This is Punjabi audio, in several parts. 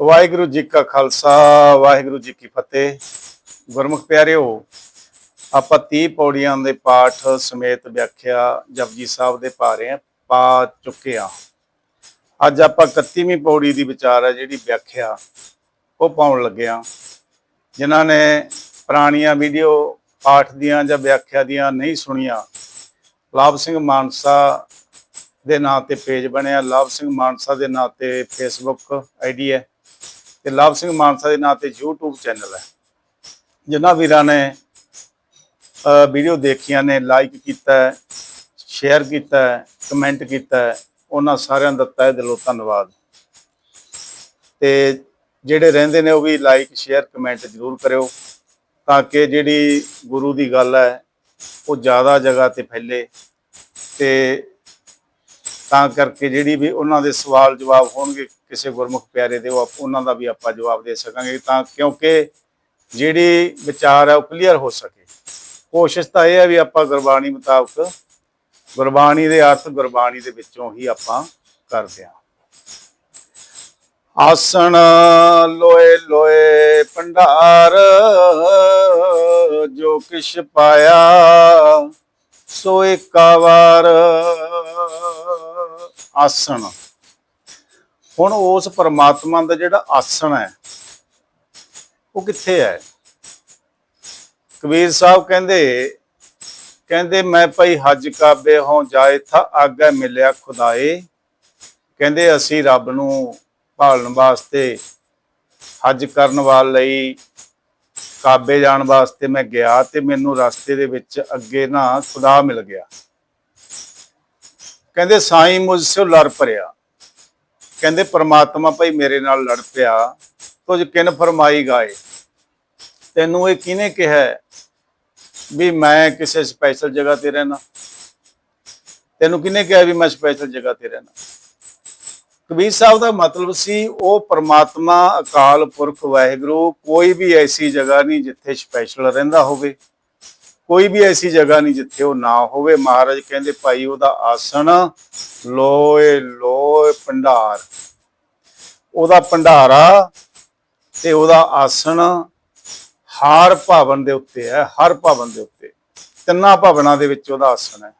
ਵਾਹਿਗੁਰੂ ਜੀ ਕਾ ਖਾਲਸਾ, ਵਾਹਿਗੁਰੂ ਜੀ ਕੀ ਫਤਿਹ। ਗੁਰਮੁਖ ਪਿਆਰਿਓ, ਆਪਾਂ 30 ਪੌੜੀਆਂ ਦੇ ਪਾਠ ਸਮੇਤ ਵਿਆਖਿਆ ਜਪਜੀ ਸਾਹਿਬ ਦੇ ਪਾ ਰਹੇ ਹਾਂ ਪਾ ਚੁੱਕੇ ਆ। ਅੱਜ ਆਪਾਂ 31ਵੀਂ ਪੌੜੀ ਦੀ ਵਿਚਾਰ ਹੈ ਜਿਹੜੀ ਵਿਆਖਿਆ, ਉਹ ਪਾਉਣ ਲੱਗੇ ਆ। ਜਿਨ੍ਹਾਂ ਨੇ ਪੁਰਾਣੀਆਂ ਵੀਡੀਓ ਪਾਠ ਦੀਆਂ ਜਾਂ ਵਿਆਖਿਆ ਦੀਆਂ ਨਹੀਂ ਸੁਣੀਆਂ, ਲਾਭ ਸਿੰਘ ਮਾਨਸਾ ਦੇ ਨਾਂ ਤੇ ਪੇਜ ਬਣਿਆ। ਲਾਭ ਸਿੰਘ ਮਾਨਸਾ ਦੇ ਨਾਂ ਤੇ ਫੇਸਬੁੱਕ ਆਈਡੀ ਹੈ। ਤੇ ਲਵ ਸਿੰਘ ਮਾਨਸਾ ਦੇ ਨਾਂ ਤੇ YouTube ਚੈਨਲ ਹੈ। ਜਿਨ੍ਹਾਂ ਵੀਰਾਂ ਨੇ ਵੀਡੀਓ ਦੇਖੀਆਂ ਨੇ ਲਾਈਕ ਕੀਤਾ ਸ਼ੇਅਰ ਕੀਤਾ ਕਮੈਂਟ ਕੀਤਾ ਉਹਨਾਂ ਸਾਰਿਆਂ ਦਾ ਤਹਿ ਦਿਲੋਂ ਧੰਨਵਾਦ। ਤੇ ਜਿਹੜੇ ਰਹਿੰਦੇ ਨੇ ਉਹ ਵੀ ਲਾਈਕ ਸ਼ੇਅਰ ਕਮੈਂਟ ਜ਼ਰੂਰ ਕਰਿਓ ਤਾਂ ਕਿ ਜਿਹੜੀ ਗੁਰੂ ਦੀ ਗੱਲ ਹੈ ਉਹ ਜ਼ਿਆਦਾ ਜਗ੍ਹਾ ਤੇ ਫੈਲੇ ਤੇ ਤਾਂ ਕਰਕੇ ਜਿਹੜੀ ਵੀ ਉਹਨਾਂ ਦੇ ਸਵਾਲ ਜਵਾਬ ਹੋਣਗੇ ਕਿਸੇ ਗੁਰਮੁਖ ਪਿਆਰੇ ਦੇ, ਉਹ ਉਹਨਾਂ ਦਾ ਵੀ ਆਪਾਂ ਜਵਾਬ ਦੇ ਸਕਾਂਗੇ ਤਾਂ ਕਿਉਂਕਿ ਜਿਹੜੀ ਵਿਚਾਰ ਹੈ ਉਹ ਕਲੀਅਰ ਹੋ ਸਕੇ। ਕੋਸ਼ਿਸ਼ ਤਾਂ ਇਹ ਹੈ ਵੀ ਆਪਾਂ ਗੁਰਬਾਣੀ ਮੁਤਾਬਕ ਗੁਰਬਾਣੀ ਦੇ ਅਰਥ ਗੁਰਬਾਣੀ ਦੇ ਵਿੱਚੋਂ ਹੀ ਆਪਾਂ ਕਰਦੇ ਹਾਂ। ਆਸਣ ਲੋਏ ਲੋਏ ਭੰਡਾਰ, ਜੋ ਕਿਛ ਪਾਇਆ ਸੋ ਏਕਾ ਵਾਰ। ਆਸਣ। ਹੁਣ ਉਸ ਪਰਮਾਤਮਾ ਦਾ ਜਿਹੜਾ ਆਸਣ ਹੈ, ਉਹ ਕਿੱਥੇ ਹੈ? ਕਬੀਰ ਸਾਹਿਬ ਕਹਿੰਦੇ ਕਹਿੰਦੇ ਮੈਂ ਭਾਈ ਹੱਜ ਕਾਬੇ ਹੋਂ ਜਾਏ, ਥਾ ਆਗੇ ਮਿਲਿਆ ਖੁਦਾਏ। ਕਹਿੰਦੇ ਅਸੀਂ ਰੱਬ ਨੂੰ ਭਾਲਣ ਵਾਸਤੇ, ਹੱਜ ਕਰਨ ਵਾਲ ਲਈ ਕਾਬੇ ਜਾਣ ਵਾਸਤੇ ਮੈਂ ਗਿਆ ਤੇ ਮੈਨੂੰ ਰਸਤੇ ਦੇ ਵਿੱਚ ਅੱਗੇ ਨਾ ਖੁਦਾ ਮਿਲ ਗਿਆ। ਕਹਿੰਦੇ ਸਾਈਂ ਮੁਝਸੇ ਲੜ ਪਰਿਆ ਕਹਿੰਦੇ ਪ੍ਰਮਾਤਮਾ ਭਾਈ ਮੇਰੇ ਨਾਲ ਲੜ ਪਿਆ ਕੁਝ ਕਿਨ ਫਰਮਾਈ ਗਾਏ। ਤੈਨੂੰ ਇਹ ਕਿਹਨੇ ਕਿਹਾ ਵੀ ਮੈਂ ਕਿਸੇ ਸਪੈਸ਼ਲ ਜਗ੍ਹਾ ਤੇ ਰਹਿਣਾ? ਤੈਨੂੰ ਕਿਹਨੇ ਕਿਹਾ ਵੀ ਮੈਂ ਸਪੈਸ਼ਲ ਜਗ੍ਹਾ ਤੇ ਰਹਿਣਾ? ਕਬੀਰ ਸਾਹਿਬ ਦਾ ਮਤਲਬ ਸੀ ਉਹ ਪ੍ਰਮਾਤਮਾ ਅਕਾਲ ਪੁਰਖ ਵਾਹਿਗੁਰੂ ਕੋਈ ਵੀ ਐਸੀ ਜਗ੍ਹਾ ਨਹੀਂ ਜਿੱਥੇ ਸਪੈਸ਼ਲ ਰਹਿੰਦਾ ਹੋਵੇ। ਕੋਈ ਵੀ ਐਸੀ ਜਗ੍ਹਾ ਨਹੀਂ ਜਿੱਥੇ ਉਹ ਨਾ ਹੋਵੇ। ਮਹਾਰਾਜ ਕਹਿੰਦੇ, ਭਾਈ, ਉਹਦਾ ਆਸਣ ਲੋਏ ਲੋਏ ਭੰਡਾਰ। ਉਹਦਾ ਭੰਡਾਰਾ ਤੇ ਉਹਦਾ ਆਸਣ ਹਰ ਭਵਨ ਦੇ ਉੱਤੇ ਹੈ, ਹਰ ਭਵਨ ਦੇ ਉੱਤੇ। ਤਿੰਨਾਂ ਭਵਨਾਂ ਦੇ ਵਿੱਚ ਉਹਦਾ ਆਸਣ ਹੈ।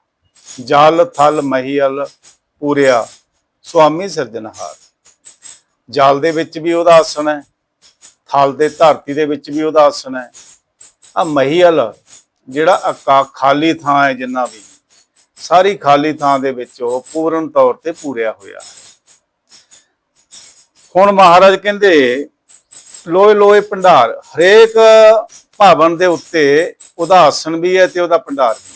ਜਲ, ਥਲ, ਮਹੀਲ, ਪੂਰਿਆ, ਸੁਆਮੀ ਸਿਰਜਣਹਾਰ। ਜਲ ਦੇ ਵਿੱਚ ਵੀ ਉਹਦਾ ਆਸਣ ਹੈ, ਥਲ ਦੇ ਧਰਤੀ ਦੇ ਵਿੱਚ ਵੀ ਉਹਦਾ ਆਸਣ ਹੈ। ਆ ਮਹੀਲ ਜਿਹੜਾ ਅਕਾ ਖਾਲੀ ਥਾਂ ਹੈ ਜਿੰਨਾ ਵੀ, ਸਾਰੀ ਖਾਲੀ ਥਾਂ ਦੇ ਵਿੱਚ ਉਹ ਪੂਰਨ ਤੌਰ ਤੇ ਪੂਰਿਆ ਹੋਇਆ ਹੁਣ ਮਹਾਰਾਜ ਕਹਿੰਦੇ, ਲੋਏ ਲੋਏ ਭੰਡਾਰ, ਹਰੇਕ ਭਵਨ ਦੇ ਉੱਤੇ ਉਹਦਾ ਆਸਣ ਵੀ ਹੈ ਤੇ ਉਹਦਾ ਭੰਡਾਰ ਵੀ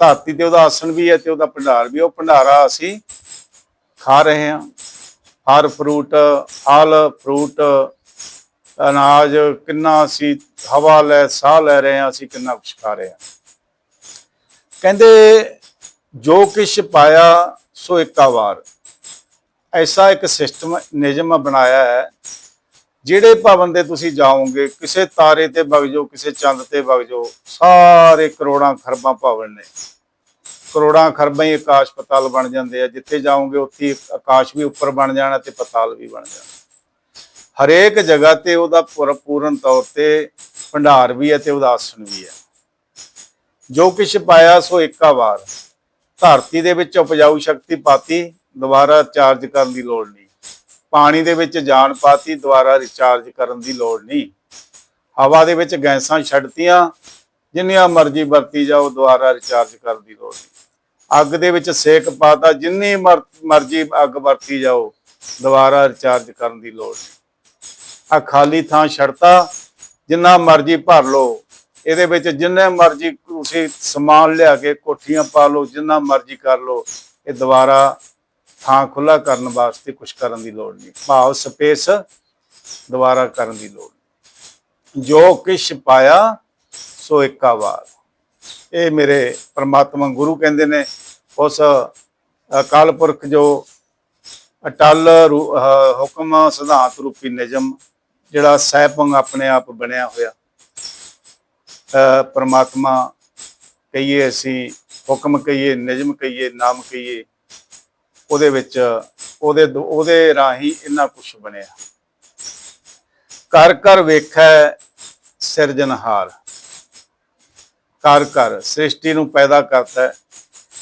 ਧਰਤੀ ਤੇ ਉਹਦਾ ਆਸਣ ਵੀ ਹੈ ਤੇ ਉਹਦਾ ਭੰਡਾਰ ਵੀ ਉਹ ਭੰਡਾਰਾ ਅਸੀਂ ਖਾ ਰਹੇ ਹਾਂ। ਹਰ ਫਰੂਟ, ਫਲ, ਫਰੂਟ ਅਨਾਜ, ਕਿੰਨਾ ਅਸੀਂ ਹਵਾ ਲੈ, ਸਾਹ ਲੈ ਰਹੇ ਹਾਂ, ਅਸੀਂ ਕਿੰਨਾ ਕੁਛ ਖਾ ਰਹੇ ਹਾਂ। ਕਹਿੰਦੇ, ਜੋ ਕਿਛ ਪਾਇਆ, ਸੋ ਇੱਕਾ ਵਾਰ। ਐਸਾ ਇੱਕ ਸਿਸਟਮ, ਨਿਯਮ ਬਣਾਇਆ ਹੈ। ਜਿਹੜੇ ਭਵਨ ਦੇ ਤੁਸੀਂ ਜਾਓਗੇ, ਕਿਸੇ ਤਾਰੇ ਤੇ ਵਗ ਜਾਓ, ਕਿਸੇ ਚੰਦ ਤੇ ਵਗ ਜਾਓ, ਸਾਰੇ ਕਰੋੜਾਂ ਖਰਬਾਂ ਭਵਨ ਨੇ। ਕਰੋੜਾਂ ਖਰਬਾਂ ਹੀ ਆਕਾਸ਼ ਪਤਾਲ ਬਣ ਜਾਂਦੇ ਆ। ਜਿੱਥੇ ਜਾਓਗੇ, ਉੱਥੇ ਆਕਾਸ਼ ਵੀ ਉੱਪਰ ਬਣ ਜਾਣਾ ਤੇ ਪਤਾਲ ਵੀ ਬਣ ਜਾਣਾ। ਹਰੇਕ ਜਗ੍ਹਾ ਤੇ ਉਹਦਾ ਪੂਰ- ਪੂਰਨ ਤੌਰ ਤੇ ਭੰਡਾਰ ਵੀ ਹੈ ਤੇ ਉਹਦਾ ਵੀ ਹੈ। ਜੋ ਕਿਛ ਪਾਇਆ ਸੋ ਇੱਕਾ ਵਾਰ। ਧਰਤੀ ਦੇ ਵਿੱਚ ਉਪਜਾਊ ਸ਼ਕਤੀ ਪਾਤੀ, ਦੁਬਾਰਾ ਚਾਰਜ ਕਰਨ ਦੀ ਲੋੜ ਨਹੀਂ। ਪਾਣੀ ਦੇ ਵਿੱਚ ਜਾਨ ਪਾਤੀ, ਦੁਬਾਰਾ ਰਿਚਾਰਜ ਕਰਨ ਦੀ ਲੋੜ ਨਹੀਂ। ਹਵਾ ਦੇ ਵਿੱਚ ਗੈਸਾਂ ਛੱਡਤੀਆਂ, ਜਿੰਨੀਆਂ ਮਰਜ਼ੀ ਵਰਤੀ ਜਾਓ, ਦੁਬਾਰਾ ਰਿਚਾਰਜ ਕਰਨ ਦੀ ਲੋੜ ਨਹੀਂ। ਅੱਗ ਦੇ ਵਿੱਚ ਸੇਕ ਪਾਤਾ, ਜਿੰਨੀ ਮਰ- ਮਰਜ਼ੀ ਅੱਗ ਵਰਤੀ ਜਾਓ, ਦੁਬਾਰਾ ਰਿਚਾਰਜ ਕਰਨ ਦੀ ਲੋੜ ਨਹੀਂ। ਆ ਖਾਲੀ ਥਾਂ ਛੱਡਤਾ, ਜਿੰਨਾ ਮਰਜ਼ੀ ਭਰ ਲਓ। ਇਹਦੇ ਵਿੱਚ ਜਿੰਨੇ ਮਰਜ਼ੀ ਤੁਸੀਂ ਸਮਾਨ ਲਿਆ ਕੇ ਕੋਠੀਆਂ ਪਾ ਲਓ, ਜਿੰਨਾ ਮਰਜ਼ੀ ਕਰ ਲਓ, ਇਹ ਦੁਬਾਰਾ ਥਾਂ ਖੁੱਲਾ ਕਰਨ ਵਾਸਤੇ ਕੁਝ ਕਰਨ ਦੀ ਲੋੜ ਨਹੀਂ। ਭਾਵ ਸਪੇਸ ਦੁਬਾਰਾ ਕਰਨ ਦੀ ਲੋੜ ਨਹੀਂ। ਜੋ ਕਿਛ ਪਾਇਆ, ਸੋ ਇੱਕਾ ਵਾਰ ਇਹ ਮੇਰੇ ਪ੍ਰਮਾਤਮਾ ਗੁਰੂ ਕਹਿੰਦੇ ਨੇ, ਉਸ ਅਕਾਲ ਪੁਰਖ ਜੋ ਅਟਲ ਰੂ- ਹੁਕਮ ਸਿਧਾਂਤ ਰੂਪੀ ਨਿਯਮ ਜਿਹੜਾ ਸਹਿਪੰਗ ਆਪਣੇ ਆਪ ਬਣਿਆ ਹੋਇਆ, ਅਹ ਪ੍ਰਮਾਤਮਾ ਕਹੀਏ ਅਸੀਂ, ਹੁਕਮ ਕਹੀਏ, ਨਿਯਮ ਕਹੀਏ, ਨਾਮ ਕਹੀਏ, ਉਹਦੇ ਵਿੱਚ ਉਹਦੇ ਉਹਦੇ ਰਾਹੀਂ ਇੰਨਾ ਕੁਝ ਬਣਿਆ। ਘਰ ਘਰ ਵੇਖੈ ਸਿਰਜਣਹਾਰ। ਘਰ ਘਰ ਸ੍ਰਿਸ਼ਟੀ ਨੂੰ ਪੈਦਾ ਕਰਦਾ ਹੈ।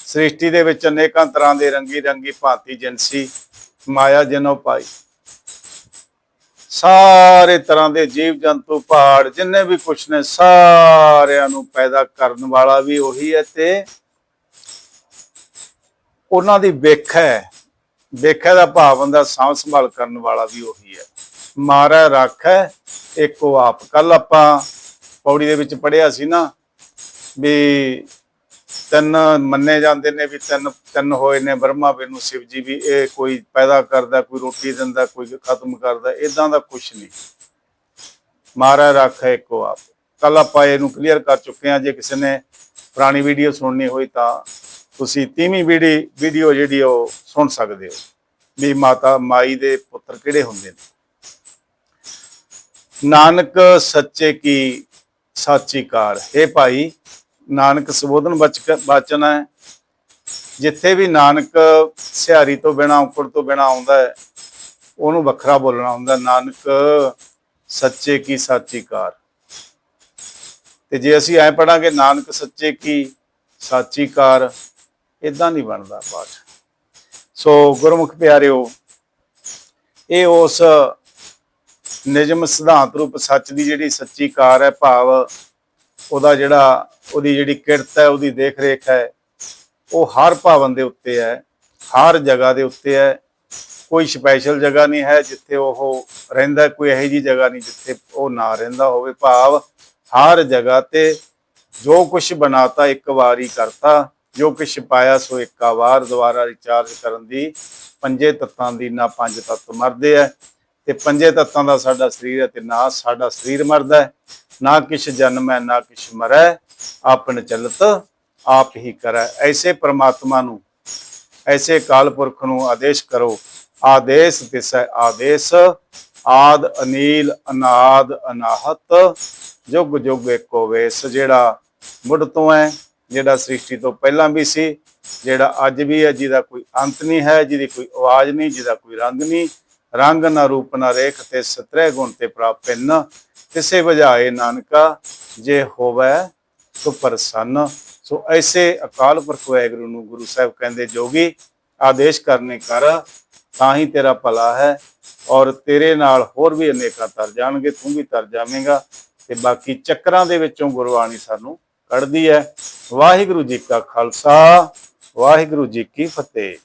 ਸ੍ਰਿਸ਼ਟੀ ਦੇ ਵਿੱਚ ਅਨੇਕਾਂ ਤਰ੍ਹਾਂ ਦੇ ਰੰਗੀ ਰੰਗੀ ਭਾਂਤੀ ਜਿਨਸੀ, ਮਾਇਆ ਜਨੋ ਪਾਈ। ਸਾਰੇ ਤਰ੍ਹਾਂ ਦੇ ਜੀਵ ਜੰਤੂ, ਪਹਾੜ, ਜਿੰਨੇ ਵੀ ਕੁਛ ਨੇ, ਸਾਰਿਆਂ ਨੂੰ ਪੈਦਾ ਕਰਨ ਵਾਲਾ ਵੀ ਉਹੀ ਹੈ ਤੇ ਉਹਨਾਂ ਦੀ ਵੇਖ ਹੈ ਵੇਖਿਆ ਦਾ ਭਾਵ ਹੁੰਦਾ ਸਾਂਭ ਸੰਭਾਲ ਕਰਨ ਵਾਲਾ ਵੀ ਉਹੀ ਹੈ। ਮਾਰਾ ਰੱਖੈ ਇੱਕੋ ਆਪ। ਕੱਲ ਆਪਾਂ ਪੌੜੀ ਦੇ ਵਿੱਚ ਪੜਿਆ ਸੀ ਨਾ ਵੀ ਤਿੰਨ ਮੰਨੇ ਜਾਂਦੇ ਨੇ ਵੀ ਤਿੰਨ ਤਿੰਨ ਹੋਏ ਨੇ, ਬ੍ਰਹਮਾ ਵਿਸ਼ਨੂੰ ਸ਼ਿਵ ਜੀ ਵੀ ਇਹ ਕੋਈ ਪੈਦਾ ਕਰਦਾ, ਕੋਈ ਰੋਟੀ ਦਿੰਦਾ, ਕੋਈ ਖਤਮ ਕਰਦਾ ਇਦਾਂ ਦਾ ਕੁਝ ਨਹੀਂ। ਮਾਰਾ ਰੱਖੈ ਇੱਕੋ ਆਪ। ਕੱਲ ਆਪਾਂ ਇਹਨੂੰ ਕਲੀਅਰ ਕਰ ਚੁੱਕੇ ਹਾਂ, ਜੇ ਕਿਸੇ ਨੇ ਪੁਰਾਣੀ ਵੀਡੀਓ ਸੁਣਨੀ ਹੋਈ ਤਾਂ ਤੁਸੀਂ ਤੀਵੀਂ ਵੀਡੀ ਵੀਡੀਓ ਜਿਹੜੀ ਉਹ ਸੁਣ ਸਕਦੇ ਹੋ। ਵੀ ਮਾਤਾ, ਮਾਈ ਦੇ ਪੁੱਤਰ ਕਿਹੜੇ ਹੁੰਦੇ ਨੇ? ਨਾਨਕ ਸੱਚੇ ਕੀ ਸਾਚੀ ਕਾਰ। ਹੈ ਭਾਈ ਨਾਨਕ ਸੰਬੋਧਨ ਬਚਕ ਬਚਨ ਹੈ। ਜਿੱਥੇ ਵੀ ਨਾਨਕ ਸਿਹਾਰੀ ਤੋਂ ਬਿਨਾ, ਔਕੜ ਤੋਂ ਬਿਨਾ ਆਉਂਦਾ ਹੈ, ਉਹਨੂੰ ਵੱਖਰਾ ਬੋਲਣਾ ਹੁੰਦਾ, ਨਾਨਕ ਸੱਚੇ ਕੀ ਸਾਚੀ ਕਾਰ। ਤੇ ਜੇ ਅਸੀਂ ਐ ਪੜਾਂਗੇ, ਨਾਨਕ ਸੱਚੇ ਕੀ ਸਾਚੀ ਕਾਰ ਇਦਾਂ ਨਹੀਂ ਬਣਦਾ ਪਾਠ। ਸੋ ਗੁਰਮੁਖ ਪਿਆਰਿਓ, ਇਹ ਉਸ ਨਿਯਮ ਸਿਧਾਂਤ ਰੂਪ ਸੱਚ ਦੀ ਜਿਹੜੀ ਸੱਚੀ ਕਾਰ ਹੈ, ਭਾਵ ਉਹਦਾ ਜਿਹੜਾ ਉਹਦੀ ਜਿਹੜੀ ਕਿਰਤ ਹੈ, ਉਹਦੀ ਦੇਖ ਰੇਖ ਹੈ, ਉਹ ਹਰ ਭਾਵਨ ਦੇ ਉੱਤੇ ਹੈ, ਹਰ ਜਗ੍ਹਾ ਦੇ ਉੱਤੇ ਹੈ। ਕੋਈ ਸਪੈਸ਼ਲ ਜਗ੍ਹਾ ਨਹੀਂ ਹੈ ਜਿੱਥੇ ਉਹ ਰਹਿੰਦਾ ਕੋਈ ਇਹੋ ਜੀ ਜਗ੍ਹਾ ਨਹੀਂ ਜਿੱਥੇ ਉਹ ਨਾ ਰਹਿੰਦਾ ਹੋਵੇ। ਭਾਵ ਹਰ ਜਗ੍ਹਾ ਤੇ ਜੋ ਕੁਝ ਬਣਾਤਾ, ਇੱਕ ਵਾਰੀ ਕਰਤਾ, ਜੋ ਕੁਛ ਪਾਇਆ, ਸੋ ਇੱਕਾ ਵਾਰ ਦੁਬਾਰਾ ਰਿਚਾਰਜ ਕਰਨ ਦੀ ਪੰਜੇ ਤੱਤਾਂ ਦੀ ਨਾ ਪੰਜ ਤੱਤ ਮਰਦੇ ਐ ਤੇ ਪੰਜੇ ਤੱਤਾਂ ਦਾ ਸਾਡਾ ਸਰੀਰ ਹੈ ਤੇ ਨਾ ਸਾਡਾ ਸਰੀਰ ਮਰਦਾ ਹੈ, ਨਾ ਕਿਛ ਜਨਮ ਹੈ, ਨਾ ਕਿਛ ਮਰੈ, ਆਪਨ ਚਲਤ ਆਪ ਹੀ ਕਰੈ। ਐਸੇ ਪ੍ਰਮਾਤਮਾ ਨੂੰ, ਐਸੇ ਕਾਲ ਪੁਰਖ ਨੂੰ ਆਦੇਸ਼ ਕਰੋ। ਆਦੇਸ਼ ਤਿਸੈ ਆਦੇਸ਼ ਆਦ ਅਨੀਲ ਅਨਾਦ ਅਨਾਹਤ, ਜੁਗ ਜੁਗ ਏਕੋ ਵੇਸ, ਜਿਹੜਾ ਮੁੱਢ ਤੋਂ ਹੈ, ਜਿਹੜਾ ਸ੍ਰਿਸ਼ਟੀ ਤੋਂ ਪਹਿਲਾਂ ਵੀ ਸੀ, ਜਿਹੜਾ ਅੱਜ ਵੀ ਹੈ, ਜਿਹਦਾ ਕੋਈ ਅੰਤ ਨਹੀਂ ਹੈ, ਜਿਹਦੀ ਕੋਈ ਆਵਾਜ਼ ਨਹੀਂ, ਜਿਹਦਾ ਕੋਈ ਰੰਗ ਨਹੀਂ ਰੰਗ ਨਾ ਰੂਪ ਨਾ ਰੇਖ ਤੇ ਸਤਰੇ ਗੁਣ ਤੇ ਪ੍ਰਾਪਿਨ ਤਿਸੇ ਵਜਾਏ ਨਾਨਕਾ ਜੇ ਹੋਵੇ ਸੋ ਪ੍ਰਸੰਨ। ਸੋ ਐਸੇ ਅਕਾਲ ਪੁਰਖ ਵਾਹਿਗੁਰੂ ਨੂੰ ਗੁਰੂ ਸਾਹਿਬ ਕਹਿੰਦੇ, ਜੋਗੀ, ਆਦੇਸ਼ ਕਰਨੇ ਕਰ, ਤਾਂ ਹੀ ਤੇਰਾ ਭਲਾ ਹੈ ਔਰ ਤੇਰੇ ਨਾਲ ਹੋਰ ਵੀ ਅਨੇਕਾਂ ਤਰ ਜਾਣਗੇ, ਤੂੰ ਵੀ ਤਰ ਜਾਵੇਂਗਾ। ਤੇ ਬਾਕੀ ਚੱਕਰਾਂ ਦੇ ਵਿੱਚੋਂ ਗੁਰਬਾਣੀ ਸਾਨੂੰ ਕੱਢਦੀ ਹੈ। ਵਾਹਿਗੁਰੂ ਜੀ ਕਾ ਖਾਲਸਾ, ਵਾਹਿਗੁਰੂ ਜੀ ਕੀ ਫਤਿਹ।